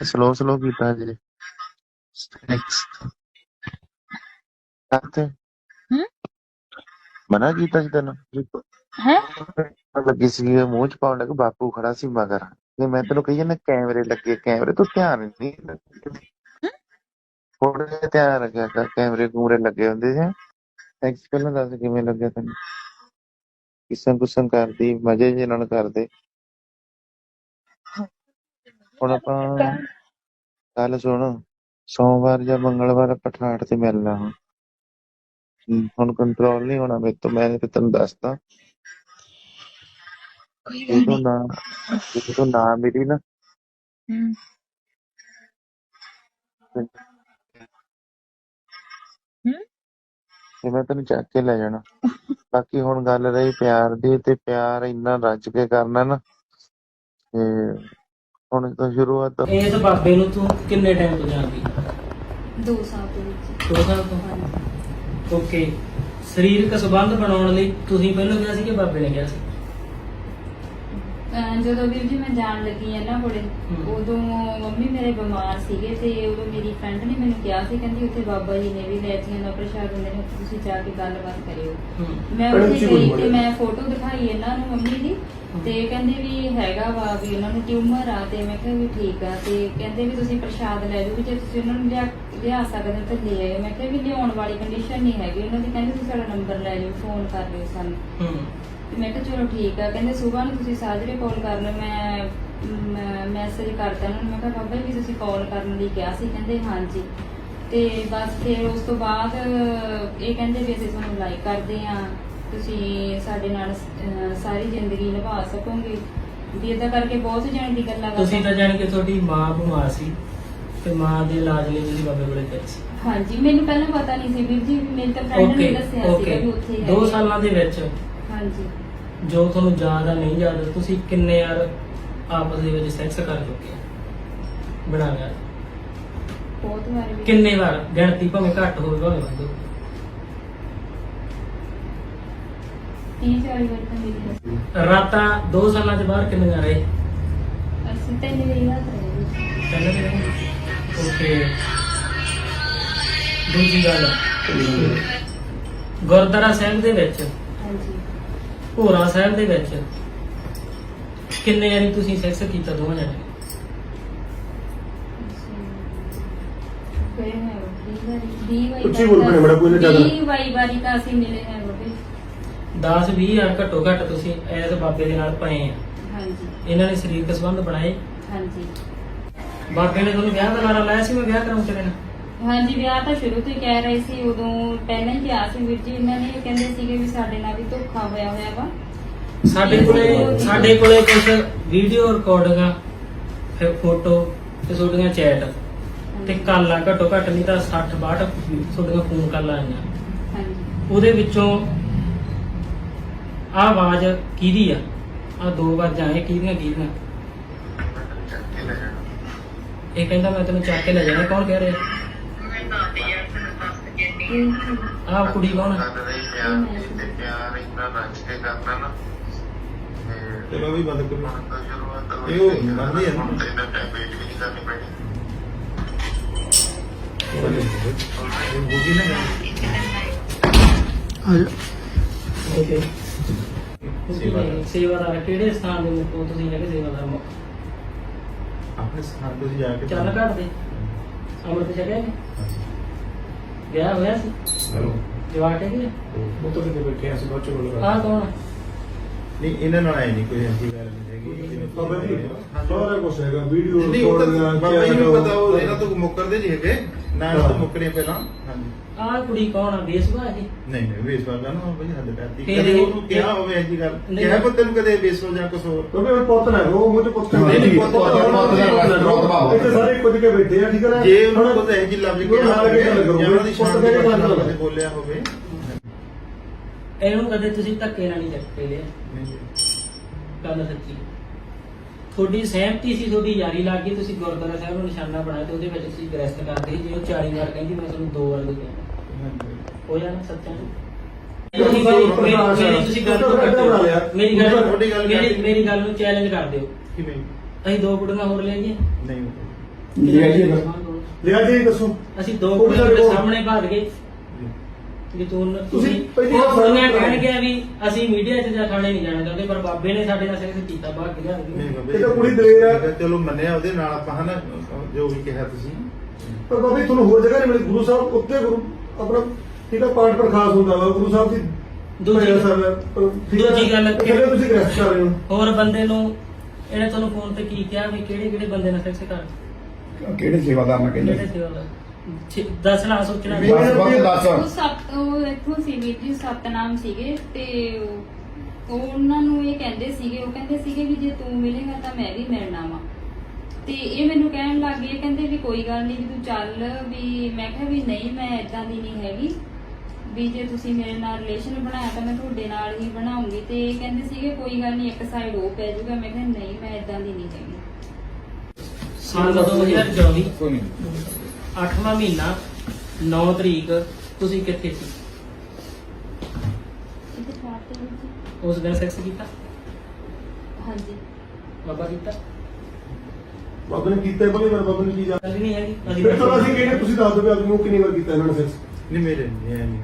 Slow slow ਕੀਤਾ ਜੀ next ਕਰਤੇ ਹਮ? ਮਨਾ ਕੀਤਾ ਸੀ ਤੈਨੂੰ ਹੈ ਲੱਗੀ ਸੀ ਮੂੰਹ ਚ ਪਾਉਣ ਲੱਗ ਬਾਪੂ ਖੜਾ ਸੀ ਮਗਰ ਤੇ ਮੈਂ ਤੈਨੂੰ ਕਹੀ ਜਾਂਦਾ ਕੈਮਰੇ ਲੱਗੇ ਕੈਮਰੇ ਤੋਂ ਧਿਆਨ ਨਹੀਂ ਥੋੜਾ ਜਿਹਾ ਧਿਆਨ ਰੱਖਿਆ ਕਰ ਕੈਮਰੇ ਕੂਮਰੇ ਲੱਗੇ ਹੁੰਦੇ ਸੀ ਐਕਸ ਪਹਿਲਾਂ ਦੱਸ ਕਿਵੇਂ ਲੱਗਿਆ ਤੈਨੂੰ ਕਿਸਮ ਕੁਸਮ ਕਰਦੀ ਮਜ਼ੇ ਜਿਹੇ ਨਾਲ ਕਰਦੇ ਹੁਣ ਆਪਾਂ ਕੱਲ ਸੁਣ ਸੋਮਵਾਰ ਜਾਂ ਮੰਗਲਵਾਰ ਆਪਾਂ ਠਾਠ ਤੇ ਮਿਲਣਾ ਹੁਣ ਹੁਣ ਕੰਟਰੋਲ ਨਹੀਂ ਹੋਣਾ ਮੇਰੇ ਤੋਂ ਮੈਂ ਤੇ ਤੈਨੂੰ ਦੱਸਦਾ। ਜੇ ਤੂੰ ਨਾ ਜੇ ਤੂੰ ਨਾ ਮਿਲੀ ਨਾ। ਹੂੰ। ਹੂੰ। ਤੇ ਮੈਂ ਤੈਨੂੰ ਚੱਕ ਕੇ ਲੈ ਜਾਣਾ। ਬਾਕੀ ਹੁਣ ਗੱਲ ਰਹੀ ਪਿਆਰ ਦੀ ਤੇ ਪਿਆਰ ਇੰਨਾ ਰੱਜ ਕੇ ਕਰਨਾ ਨਾ ਤੇ ਹੁਣ ਤਾਂ ਸ਼ੁਰੂਆਤ ਤੋਂ ਇਸ ਬਾਬੇ ਨੂੰ ਤੂੰ ਕਿੰਨੇ ਟਾਈਮ ਤੋਂ ਜਾਣਦੀ? ਦੋ ਸਾਲ ਦੇ ਵਿੱਚ ਦੋ ਸਾਲ ਤੋਂ? ਹਾਂਜੀ। ਓਕੇ ਸਰੀਰਕ ਸੰਬੰਧ ਬਣਾਉਣ ਲਈ ਤੁਸੀਂ ਪਹਿਲਾਂ ਕਿਹਾ ਸੀ ਕਿ ਬਾਬੇ ਨੇ ਕਿਹਾ ਸੀ? ਅਹ ਜਦੋਂ ਵੀਰ ਜੀ ਮੈਂ ਜਾਣ ਲੱਗੀ ਆ ਨਾ ਕੋਲੇ ਹਮ। ਉਦੋਂ ਮੰਮੀ ਮੇਰੇ ਬਿਮਾਰ ਸੀਗੇ ਤੇ ਉਦੋਂ ਮੇਰੀ ਫਰੈਂਡ ਨੇ ਮੈਨੂੰ ਕਿਹਾ ਸੀ ਕਹਿੰਦੀ ਉੱਥੇ ਬਾਬਾ ਜੀ ਨੇ ਵੀ ਲੈਚੀਆਂ ਦਾ ਪ੍ਰਸ਼ਾਦ ਦਿੰਦੇ ਨੇ ਤੁਸੀਂ ਜਾ ਕੇ ਗੱਲਬਾਤ ਕਰਿਓ। ਮੈਂ ਉੱਥੇ ਗਈ ਤੇ ਮੈਂ ਫੋਟੋ ਦਿਖਾਈ ਇਹਨਾਂ ਨੂੰ ਮੰਮੀ ਦੀ। ਤੇ ਕਹਿੰਦੇ ਵੀ ਹੈਗਾ ਵਾ ਵੀ ਉਹਨਾਂ ਨੂੰ ਟਿਊਮਰ ਆ ਤੇ ਮੈਂ ਕਿਹਾ ਵੀ ਠੀਕ ਆ ਤੇ ਕਹਿੰਦੇ ਵੀ ਤੁਸੀਂ ਪ੍ਰਸ਼ਾਦ ਲੈ ਜਾਓ ਵੀ ਜੇ ਤੁਸੀਂ ਉਹਨਾਂ ਨੂੰ ਲਿਆ ਲਿਆ ਸਕਦੇ ਹੋ ਤਾਂ ਲੈ ਆਇਓ। ਮੈਂ ਕਿਹਾ ਵੀ ਲਿਆਉਣ ਵਾਲੀ ਕੰਡੀਸ਼ਨ ਨਹੀਂ ਹੈਗੀ। ਉਹਨਾਂ ਦੀ ਕਹਿੰਦੇ ਤੁਸੀਂ ਸਾਡਾ ਨੰਬਰ ਲੈ ਜਾਓ ਫੋਨ ਕਰ ਲਿਓ ਸਾਨੂੰ। ਹੂੰ। ਤੇ ਮੈਂ ਕਿਹਾ ਚਲੋ ਠੀਕ ਆ। ਕਹਿੰਦੇ ਸਵੇਰ ਨੂੰ ਤੁਸੀਂ ਸਾਜਰੇ ਕਾਲ ਕਰ ਲਓ। ਮੈਂ ਮੈਸੇਜ ਕਰਤਾ ਉਹਨਾਂ ਨੂੰ। ਮੈਂ ਕਿਹਾ ਬਾਬਾ ਜੀ ਤੁਸੀਂ ਕਾਲ ਕਰਨ ਲਈ ਕਿਹਾ ਸੀ। ਕਹਿੰਦੇ ਹਾਂਜੀ। ਤੇ ਬਸ ਫਿਰ ਉਸ ਤੋਂ ਬਾਅਦ ਇਹ ਕਹਿੰਦੇ ਵੀ ਅਸੀਂ ਤੁਹਾਨੂੰ ਲਾਈਕ ਕਰਦੇ ਆ ਤੁਸੀਂ ਸਾਡੇ ਨਾਲ ਸਾਰੀ ਜ਼ਿੰਦਗੀ ਨਿਭਾ ਸਕੋਗੇ। ਵੀ ਏਦਾਂ ਕਰਕੇ ਬਹੁਤ ਜਣੇ ਦੀ ਗੱਲਾਂ ਤੁਸੀਂ ਤਾਂ ਕਰਦਾ ਜਾਣ ਕੇ ਤੁਹਾਡੀ ਮਾਂ ਬਿਮਾਰ ਸੀ। ਤੇ ਮਾਂ ਦੇ ਇਲਾਜ ਲਈ ਤੁਸੀਂ ਬਾਬੇ ਕੋਲੇ ਗਏ ਸੀ। ਹਾਂਜੀ। ਮੈਨੂੰ ਪਹਿਲਾਂ ਪਤਾ ਨਹੀਂ ਸੀ ਵੀਰ ਜੀ। ਮੇਰੇ ਤਾਂ ਫਰੈਂਡ ਨੇ ਦੱਸਿਆ ਓਕੇ ਵੀ ਉੱਥੇ ਦੋ ਹੈਗੇ। ਸਾਲਾਂ ਦੇ ਵਿੱਚ ਹਾਂਜੀ। ਜੋ ਤੁਹਾਨੂੰ ਯਾਦ ਆ ਨਹੀਂ ਯਾਦ ਤੁਸੀਂ ਕਿੰਨੇ ਯਾਰ ਆਪਸ ਦੇ ਵਿੱਚ ਸੈਕਸ ਕਰ ਚੁੱਕੇ ਬਣਾ ਲਿਆ। ਬਹੁਤ ਵਾਰ ਵੀ। ਕਿੰਨੇ ਵਾਰ? ਗਿਣਤੀ ਭਾਵੇਂ ਘੱਟ ਹੋਵੇ ਭਾਵੇਂ ਵੱਧ ਹੋਵੇ। ਤੀਹ ਚਾਲੀ ਵਾਰ ਤਾਂ ਮੇਰੀ ਦੱਸੀ ਰਾਤਾਂ ਦੋ ਸਾਲਾਂ ਚ ਬਾਹਰ ਕਿੰਨੀਆਂ ਰਹੇ? ਅਸੀਂ ਤਿੰਨ ਵਾਰੀ ਰਾਤ ਰਹੇ ਪਹਿਲਾਂ ਵੀ ਰਹੇ। ਓਕੇ ਦੂਜੀ ਗੱਲ। ਗੁਰਦੁਆਰਾ ਸਾਹਿਬ ਦੇ ਵਿੱਚ ਹਾਂਜੀ। ਭੋਰਾ ਸਾਹਿਬ ਦੇ ਵਿੱਚ ਕਿੰਨੇ ਵਾਰੀ ਤੁਸੀਂ ਸੈਕਸ ਕੀਤਾ ਦੋਵਾਂ ਜਣੇ ਹੈ ਵੀਹ ਵਾਰੀ ਵੀਹ ਵਾਰੀ ਉੱਚੀ ਬੋਲ ਭੈਣੇ, ਬੜਾ ਕੋਈ ਨਾ ਜ਼ਿਆਦਾ। ਵੀਹ ਵਾਰੀ ਵਾਰੀ ਤਾਂ ਅਸੀਂ ਮਿਲੇ ਹੈ ਬਾਬੇ 10 20 ਹਜ਼ਾਰ ਘੱਟੋ ਘੱਟ ਤੁਸੀਂ ਐਸ ਬਾਬੇ ਦੇ ਨਾਲ ਪਏ ਆ। ਹਾਂਜੀ। ਇਹਨਾਂ ਨੇ ਸਰੀਰਕ ਸੰਬੰਧ ਬਣਾਏ। ਹਾਂਜੀ। ਬਾਬੇ ਨੇ ਤੁਹਾਨੂੰ ਵਿਆਹ ਦਾ ਨਾਰਾ ਲਾਇਆ ਸੀ ਮੈਂ ਵਿਆਹ ਕਰਾਉਂ ਤੇਰੇ ਨਾਲ ਹਾਂਜੀ ਵਿਆਹ ਤਾਂ ਸ਼ੁਰੂ ਤੋਂ ਹੀ ਕਹਿ ਰਹੇ ਸੀ ਉਦੋਂ ਪਹਿਲਾਂ ਹੀ ਕਿਹਾ ਸੀ ਵੀਰ ਜੀ ਇਹਨਾਂ ਨੇ ਕਹਿੰਦੇ ਸੀਗੇ ਵੀ ਸਾਡੇ ਨਾਲ ਵੀ ਧੋਖਾ ਹੋਇਆ ਹੋਇਆ ਵਾ। ਸਾਡੇ ਕੋਲੇ ਸਾਡੇ ਕੋਲੇ ਕੁਝ ਵੀਡੀਓ ਰਿਕਾਰਡਿੰਗਾਂ ਫਿਰ ਫੋਟੋ ਤੇ ਤੁਹਾਡੀਆਂ ਚੈਟ ਤੇ ਕਾਲਾਂ ਘੱਟੋ ਘੱਟ ਨਹੀਂ ਤਾਂ 60 62 ਤੁਹਾਡੀਆਂ ਫੋਨ ਕਾਲਾਂ ਆਈਆਂ। ਹਾਂਜੀ। ਉਹਦੇ ਵਿੱਚੋਂ ਆਹ ਆਵਾਜ਼ ਕਿਹਦੀ ਆ? ਆ ਦੋ ਆਵਾਜ਼ਾਂ ਇਹ ਕਿਹਦੀਆਂ ਕਿਹਦੀਆਂ? ਇਹ ਕਹਿੰਦਾ ਮੈਂ ਤੈਨੂੰ ਚੱਕ ਕੇ ਲੈ ਜਾਣਾ ਕੌਣ ਕਹਿ ਰਿਹਾ? ਆਹ ਕੁੜੀ ਕੌਣ ਆ? ਗੱਲ ਰਹੀ ਪਿਆਰ ਤੇ ਪਿਆਰ ਇੰਨਾ ਰੱਜ ਕੇ ਕਰਨਾ ਨਾ। ਤੇ ਚਲੋ ਵੀ ਬੰਦ ਕਰੋ। ਹੁਣ ਤਾਂ ਸ਼ੁਰੂਆਤ ਹੋਈ ਇਹ ਉਹ ਸੀ। ਮੰਨਦੀ ਹੈ ਨਾ? ਹੁਣ ਤਾਂ ਇੰਨਾ ਟਾਈਮ ਵੇਟ ਵੀ ਨਹੀਂ ਕਰਨੀ ਪੈਣੀ। ਹੋ ਗਈ ਨਾ ਓਕੇ। ਸੇਵਾਦਾਰ ਸੇਵਾਦਾਰ ਕਿਹੜੇ ਸਥਾਨ ਦੇ ਹੋ ਤੁਸੀਂ ਹੈਗੇ ਸੇਵਾਦਾਰ ਮੁੱਖ? ਆਪਣੇ ਸਥਾਨ ਤੇ ਜਾ ਕੇ ਚੱਲ ਘੱਟ ਦੇ। ਅਮਰਤ ਛਕਿਆ ਕਿ? ਗਿਆ ਹੋਇਆ ਸੀ? ਹੈਲੋ। ਜਵਾਕ ਹੈ। ਕਿ ਉਹ ਤੋਂ ਕਿਤੇ ਬੈਠੇ ਅਸੀਂ ਬਾਅਦ ਚ ਗੱਲ ਆਹ ਕੌਣ ਆ? ਨਹੀਂ ਇਹਨਾਂ ਨਾਲ ਆਏ ਨਹੀਂ ਕੋਈ ਐਸੀ ਗੱਲ ਨਹੀਂ ਹੈਗੀ। ਸਾਰਾ ਕੁਝ ਹੈਗਾ ਵੀਡੀਓ ਨਹੀਂ ਉਹ ਤਾਂ ਬਾਬਾ ਜੀ ਨੂੰ ਪਤਾ ਉਹ। ਇਹਨਾਂ ਤੋਂ ਮੁੱਕਰਦੇ ਜੀ ਹੈਗੇ। ਨਾ ਇਹਨਾਂ ਤੋਂ ਮੁੱਕਰੇ ਪਹਿਲਾਂ। ਹਾਂਜੀ। ਆਹ ਕੁੜੀ ਕੌਣ ਆ? ਬੇਸਵਾ ਹੈ ਨਹੀਂ ਨਹੀਂ ਵੇਸ ਵਾਲਾ ਨਾ ਬਈ ਸਾਡੇ ਪੈਰ ਦੀ। ਫਿਰ ਕਦੇ ਇਹ- ਉਹਨੂੰ ਕਿਹਾ ਹੋਵੇ ਐਸੀ ਗੱਲ? ਨਹੀਂ। ਕਿਹਾ ਪੁੱਤ ਨੂੰ ਕਦੇ ਵੇਸੋ ਜਾਂ ਕੁਛ ਹੋਰ? ਕਿਉਂਕਿ ਮੈਂ ਪੁੱਤ ਲੈ ਉਹ ਮੂੰਹ ਚ ਪੁੱਤ ਨਹੀਂ, ਨਹੀਂ, ਪੁੱਤ- ਪੁੱਤ- ਪੁੱਤ- ਇੱਥੇ ਸਾਰੇ ਕੁਝ ਕੇ ਬੈਠੇ ਆ ਠੀਕ ਹੈ ਨਾ? ਜੇ ਉਹਨੂੰ ਕੋਈ ਇਹੋ ਜਿਹੀ ਲਫ਼ਜ਼ ਕੋਈ ਕਿਹਾ ਨਾਲ ਕੇ ਗੱਲ ਹੋਵੇ ਕਰੋ। ਜਾਂ ਉਹਨਾਂ ਦੀ ਪੁੱਤ ਸ਼ਾਨ ਕਹਿ ਕੇ ਦੇ ਗੱਲ ਕਰੋ। ਕਦੇ ਬੋਲਿਆ ਹੋਵੇ ਇਹਨੂੰ ਕਦੇ ਤੁਸੀਂ ਧੱਕੇ ਨਾਲ ਨਹੀਂ ਚੱਕ ਕੇ ਲਿਆ? ਨਹੀਂ। ਗੱਲ ਸੱਚੀ। ਤੁਹਾਡੀ ਸਹਿਮਤੀ ਸੀ ਤੁਹਾਡੀ ਯਾਰੀ ਲੱਗ ਗਈ ਤੁਸੀਂ ਗੁਰਦੁਆਰਾ ਸਾਹਿਬ ਨੂੰ ਨਿਸ਼ਾਨਾ ਬਣਾਇਆ ਤੇ ਉਹਦੇ ਵਿੱਚ ਤੁਸੀਂ ਗ੍ਰਸਤ ਕਰਦੇ ਸੀ ਜੇ ਉਹ 40 ਵਾਰ ਕਹਿੰਦੀ ਮੈਂ ਤੁਹਾਨੂੰ ਦੋ ਵਾਰ ਲਿਖਿਆ ਹੋ ਜਾਣਾ ਸੱਚਾ? ਮੇਰੀ ਮੇਰੀ ਤੁਸੀਂ ਗੱਲ ਨੂੰ ਕੱਟੋ ਮੇਰੀ ਗੱਲ ਤੁਹਾਡੀ ਗੱਲ ਮੇਰੀ ਗੱਲ ਨੂੰ ਚੈਲੰਜ ਕਰ ਦਿਓ। ਕਿਵੇਂ? ਅਸੀਂ ਦੋ ਕੁੜੀਆਂ ਹੋਰ ਲੈ ਗਏ ਨਹੀਂ। ਲਿਆ ਜੀ ਲਿਆ ਜੀ ਦੱਸੋ। ਅਸੀਂ ਦੋ ਉਹ ਵੀ ਦੇ ਕੋਲ- ਸਾਹਮਣੇ ਭੱਜ ਗਏ। ਉਹਨਾਂ- ਤੁਸੀਂ ਤੁਸੀਂ ਪਹਿਲੀ ਵਾਰ। ਕਹਿਣ ਗਿਆ ਵੀ ਅਸੀਂ ਮੀਡੀਆ 'ਚ ਜਾਂ ਥਾਣੇ ਨਹੀਂ ਜਾਣਾ ਚਾਹੁੰਦੇ ਪਰ ਬਾਬੇ ਨੇ ਸਾਡੇ ਨਾਲ ਸੈਕਸ ਕੀਤਾ ਬਾਹਰ ਬਾਬਾ ਇਹ ਤਾਂ ਕੁੜੀ ਦਲੇਰ ਆ। ਚਲੋ ਮੰਨਿਆ ਉਹਦੇ ਨਾਲ ਆਪਾਂ ਹਨਾ ਜੋ ਵੀ ਕਿਹਾ ਤੁਸੀਂ। ਪਰ ਬਾਬਾ ਤੁਹਾਨੂੰ ਹੋਰ ਜਗ੍ਹਾ ਨਹੀਂ ਮਿਲੀ। ਗੁਰੂ ਸਾਹਿਬ ਉੱਤੇ ਗੁਰੂ ਆਪਣਾ ਠੀਕ ਆ ਪਾਠ ਪਰ ਖਾਸ ਹੁੰਦਾ ਵਾ। ਗੁਰੂ ਸਾਹਿਬ ਦੀ ਦੂਜੀ- ਭਜਨ ਸਾਹਿਬ ਹੈ, ਪਰ ਠੀਕ ਆ, ਦੂਜੀ ਗੱਲ- ਕਿਹੜੇ ਤੁਸੀਂ ਗ੍ਰਸਤ ਕਰ ਰਹੇ ਹੋ। ਹੋਰ ਬੰਦੇ ਨੂੰ ਇਹਨੇ ਤੁਹਾਨੂੰ ਫੋਨ ਤੇ ਕੀ ਕਿਹਾ ਵੀ ਕਿਹੜੇ ਕਿਹੜੇ ਬੰਦੇ ਨਾਲ ਸੈਕਸ ਕਰ? ਕਿਹੜੇ ਸੇਵਾਦਾਰ ਨਾਲ ਕਿਹੜੇ ਕਹਿੰਦੇ? ਸੇਵਾ ਦਾ ਛੇ- ਦੱਸਣਾ ਸੋਚਣਾ ਵੀ- ਬਸ ਬਸ ਦੱਸ। ਉਹ ਸੱਤ ਉਹ ਇੱਥੋਂ ਸੀ ਵੀਰ ਜੀ ਸਤਨਾਮ ਸੀਗੇ ਤੇ ਉਹ- ਉਹ ਉਹਨਾਂ ਨੂੰ ਇਹ ਕਹਿੰਦੇ ਸੀਗੇ ਉਹ ਕਹਿੰਦੇ ਸੀਗੇ ਵੀ ਜੇ ਤੂੰ ਮਿਲੇਗਾ ਤਾਂ ਮੈਂ ਵੀ ਮਿਲਣਾ ਵਾ ਤੇ ਇਹ ਮੈਨੂੰ ਕਹਿਣ ਲੱਗ ਗਏ ਕਹਿੰਦੇ ਵੀ ਕੋਈ ਗੱਲ ਨਹੀਂ ਵੀ ਤੂੰ ਚੱਲ ਵੀ ਮੈਂ ਕਿਹਾ ਵੀ ਨਹੀਂ ਮੈਂ ਇਦਾਂ ਦੀ ਨਹੀਂ ਹੈਗੀ। ਵੀ ਜੇ ਤੁਸੀਂ ਮੇਰੇ ਨਾਲ ਰਿਲੇਸ਼ਨ ਬਣਾਇਆ ਤਾਂ ਮੈਂ ਤੁਹਾਡੇ ਨਾਲ ਹੀ ਬਣਾਉਂਗੀ। ਤੇ ਇਹ ਕਹਿੰਦੇ ਸੀਗੇ ਕੋਈ ਗੱਲ ਨਹੀਂ ਇੱਕ ਸਾਈਡ ਉਹ ਪੈ ਜਾਊਗਾ। ਮੈਂ ਕਿਹਾ ਨਹੀਂ ਮੈਂ ਇਦਾਂ ਦੀ ਨਹੀਂ ਹੈਗੀ। ਸਾਲ 2024 ਕੋਈ ਨਹੀਂ 8ਵਾਂ ਮਹੀਨਾ 9 ਤਰੀਕ ਤੁਸੀਂ ਕਿੱਥੇ ਸੀ? ਇਹਦੇ ਤੇ ਜੀ ਉਸ ਦਿਨ ਸੈਕਸ ਕੀਤਾ? ਹਾਂਜੀ। ਬਾਬਾ ਕੀਤਾ? ਬਾਬਾ ਨੇ ਕੀਤਾ ਬਲੇ ਵਾਰ ਬਾਬਾ ਨੇ ਕੀ ਜਾ ਗੱਲ ਹੀ ਨਹੀਂ ਹੈਗੀ ਅਸੀਂ ਫਿਰ ਤਾਂ ਅਸੀਂ ਕਹਿੰਦੇ ਤੁਸੀਂ ਦੱਸ ਦਿਓ ਵੀ ਆਦਮੀ ਨੂੰ ਕਿੰਨੀ ਵਾਰ ਕੀਤਾ ਇਹਨਾਂ ਨੇ ਸੈਕਸ ਨਹੀਂ ਮੇਰੇ ਨਹੀਂ ਐ ਨਹੀਂ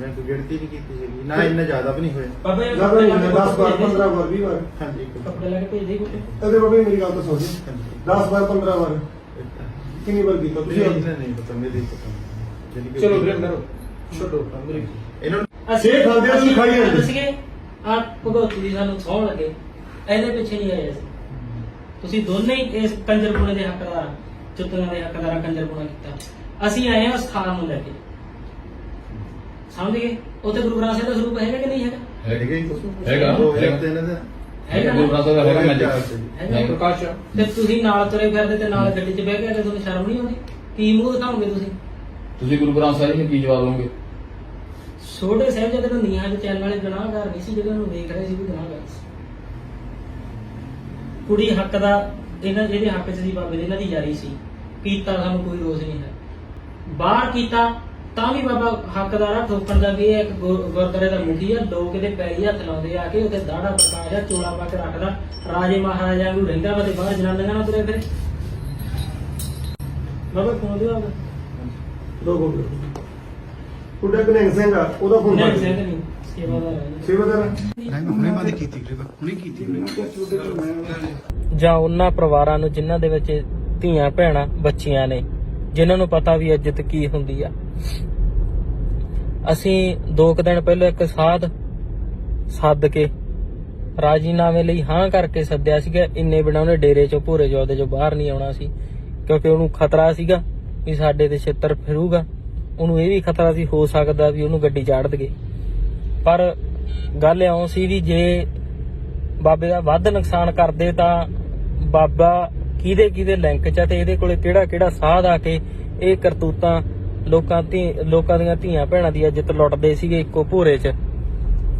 ਮੈਂ ਕੋਈ ਗਿਣਤੀ ਨਹੀਂ ਕੀਤੀ ਹੈਗੀ ਨਾ ਇੰਨਾ ਜ਼ਿਆਦਾ ਵੀ ਨਹੀਂ ਹੋਇਆ। ਬਾਬਾ ਜ਼ਿਆਦਾ ਨਹੀਂ 10 ਵਾਰ 15 ਵਾਰ 20 ਵਾਰ। ਹਾਂਜੀ ਇੱਕ ਕੱਪੜੇ ਲੈ ਕੇ ਭੇਜ ਦੇ ਕੋਈ ਇਹਦੇ ਬਾਬਾ ਜੀ ਮੇਰੀ ਗੱਲ ਤਾਂ ਸੁਣ ਜੀ। 10 ਵਾਰ 15 ਵਾਰ। ਕਿੰਨੀ ਵਾਰ ਕੀਤਾ? ਤੁਸੀਂ ਨਹੀਂ ਇਹਨਾਂ ਨਹੀਂ ਪਤਾ ਮੇਰੇ ਪਤਾ। ਚਲੋ ਵੀਰੇ ਅੰਦਰ ਛੱਡੋ ਇਹਨਾਂ ਨੂੰ ਅਸੀਂ ਇਹ ਖਾਂਦੇ ਤੁਸੀਂ ਖਾਈ ਜਾਂਦੇ। ਸੀਗੇ ਆ ਭਗਵਤੀ ਦੀ ਸਾਨੂੰ ਸੌਣ ਲੱਗੇ। ਇਹਦੇ ਪਿੱਛੇ ਨਹੀਂ ਆਏ ਅਸੀਂ। ਤੁਸੀਂ ਦੋਨੇ ਹੀ ਇਸ ਕੰਜਰਪੁਣੇ ਦੇ ਹੱਕਦਾਰ ਚੁੱਤਿਆਂ ਦੇ ਹੱਕਦਾਰਾਂ ਕੰਜਰਪੁਣਾ ਕੀਤਾ। ਅਸੀਂ ਆਏ ਹਾਂ ਉਸ ਸਥਾਨ ਨੂੰ ਲੈ ਕੇ। ਸਮਝ ਗਏ? ਉੱਥੇ ਗੁਰੂ ਗ੍ਰੰਥ ਸਾਹਿਬ ਦਾ ਸਰੂਪ ਹੈਗਾ ਕਿ ਨਹੀਂ ਹੈਗਾ? ਹੈਗਾ ਹੀ। ਹੈਗਾ, ਦੋ ਹਜ਼ਾਰ ਹੈਗਾ। ਤਿੰਨ ਦਾ ਹੈਗਾ ਗੁਰੂ ਗ੍ਰੰਥ ਸਾਹਿਬ ਦਾ ਹੈਗਾ ਮੈਜਿਕ ਹੈਗਾ। ਨਹੀਂ ਪ੍ਰਕਾਸ਼ ਆ। ਤੇ ਤੁਸੀਂ ਨਾਲ ਤੁਰੇ ਫਿਰਦੇ ਤੇ ਨਾਲ ਗੱਡੀ 'ਚ ਬਹਿ ਕੇ ਤੇ ਤੁਹਾਨੂੰ ਸ਼ਰਮ ਨਹੀਂ ਆਉਂਦੀ? ਕੀ ਮੂੰਹ ਦਿਖਾਓਗੇ ਤੁਸੀਂ? ਤੁਸੀਂ ਗੁਰੂ ਗ੍ਰੰਥ ਸਾਹਿਬ ਨੂੰ ਕੀ ਜਵਾਬ ਦਿਓਗੇ? ਛੋਟੇ ਸਾਹਿਬਜ਼ਾਦੇ ਨੂੰ ਨੀਹਾਂ 'ਚ ਚੈਨ ਵਾਲੇ ਗੁਨਾਹਗਾਰ ਨਹੀਂ ਸੀ ਜਿਹੜੇ ਉਹਨੂੰ ਵੇਖ ਰਹੇ ਸੀ ਵੀ ਗੁਨਾਹਗਾਰ ਸੀ। ਕੁੜੀ ਹੱਕ ਦਾ ਇਹਨਾਂ ਇਹਦੇ ਹੱਕ 'ਚ ਸੀ ਬਾਬੇ ਦੇ ਇਹਨਾਂ ਦੀ ਜਾਰੀ ਸੀ। ਕੀਤਾ ਸਾਨੂੰ ਕੋਈ ਰੋਸ ਨਹੀਂ ਹੈ। ਬਾਹਰ ਕੀਤਾ ਤਾਂ ਵੀ ਬਾਬਾ ਹੱਕਦਾਰ ਆ ਠੋਕਣ ਦਾ ਵੀ ਇਹ ਇੱਕ ਗੁਰ- ਗੁਰਦੁਆਰੇ ਦਾ ਮੁਖੀ ਆ ਲੋਕ ਇਹਦੇ ਪੈਰੀ ਹੱਥ ਲਾਉਂਦੇ ਆ ਕੇ ਉੱਥੇ ਦਾੜਾ ਪ੍ਰਕਾਸ਼ ਆ ਚੋਲਾ ਪਾ ਕੇ ਰੱਖਦਾ। ਰਾਜੇ ਮਹਾਰਾਜਾ ਨੂੰ ਰਹਿੰਦਾ ਵਾ ਤੇ ਬਾਹਰ ਜਨਾਨੀਆਂ ਨਾਲ ਤੁਰੇ ਫਿਰੇ। ਬਾਬਾ ਫੋਨ ਦਿਓ ਆਪ ਦੋ ਬੋਲ ਤੁਹਾਡਾ ਕਨੈਕ ਸਿੰਘ ਆ ਉਹਦਾ ਫੋਨ ਨਹੀਂ ਸਿੰਘ ਨਹੀਂ ਸੇਵਾਦਾਰ ਹੈ ਸੇਵਾਦਾਰ ਹੁਣੇ ਬੰਦ ਕੀਤੀ ਵੀਰੇ ਹੁਣੇ ਕੀਤੀ ਜਾਂ ਉਹਨਾਂ ਪਰਿਵਾਰਾਂ ਨੂੰ ਜਿਨ੍ਹਾਂ ਦੇ ਵਿੱਚ ਧੀਆਂ ਭੈਣਾਂ ਬੱਚੀਆਂ ਨੇ ਜਿਨ੍ਹਾਂ ਨੂੰ ਪਤਾ ਵੀ ਇੱਜ਼ਤ ਕੀ ਹੁੰਦੀ ਆ। ਅਸੀਂ ਦੋ ਕੁ ਦਿਨ ਪਹਿਲਾਂ ਇੱਕ ਸਾਧ ਸੱਦ ਕੇ ਰਾਜੀਨਾਮੇ ਲਈ ਹਾਂ ਕਰਕੇ ਸੱਦਿਆ ਸੀਗਾ। ਇੰਨੇ ਬਿਨਾਂ ਉਹਨੇ ਡੇਰੇ ਚੋਂ, ਭੂਰੇ ਜੋਦੇ ਚੋਂ ਬਾਹਰ ਨਹੀਂ ਆਉਣਾ ਸੀ, ਕਿਉਂਕਿ ਉਹਨੂੰ ਖਤਰਾ ਸੀਗਾ ਵੀ ਸਾਡੇ ਤੇ ਛਿੱਤਰ ਫਿਰੂਗਾ। ਉਹਨੂੰ ਇਹ ਵੀ ਖਤਰਾ ਸੀ, ਹੋ ਸਕਦਾ ਵੀ ਉਹਨੂੰ ਗੱਡੀ ਚਾੜ ਦਗੇ ਪਰ ਗੱਲ ਇਉਂ ਸੀ ਵੀ ਜੇ ਬਾਬੇ ਦਾ ਵੱਧ ਨੁਕਸਾਨ ਕਰਦੇ ਤਾਂ ਬਾਬਾ ਕਿਹਦੇ ਕਿਹਦੇ ਲਿੰਕ ਚ ਆ ਤੇ ਇਹਦੇ ਕੋਲੇ ਕਿਹੜਾ ਕਿਹੜਾ ਸਾਧ ਆ ਕੇ ਇਹ ਕਰਤੂਤਾਂ ਲੋਕਾਂ ਧੀ ਲੋਕਾਂ ਦੀਆਂ ਧੀਆਂ ਭੈਣਾਂ ਦੀ ਇੱਜ਼ਤ ਲੁੱਟਦੇ ਸੀਗੇ ਇੱਕੋ ਭੂਰੇ 'ਚ।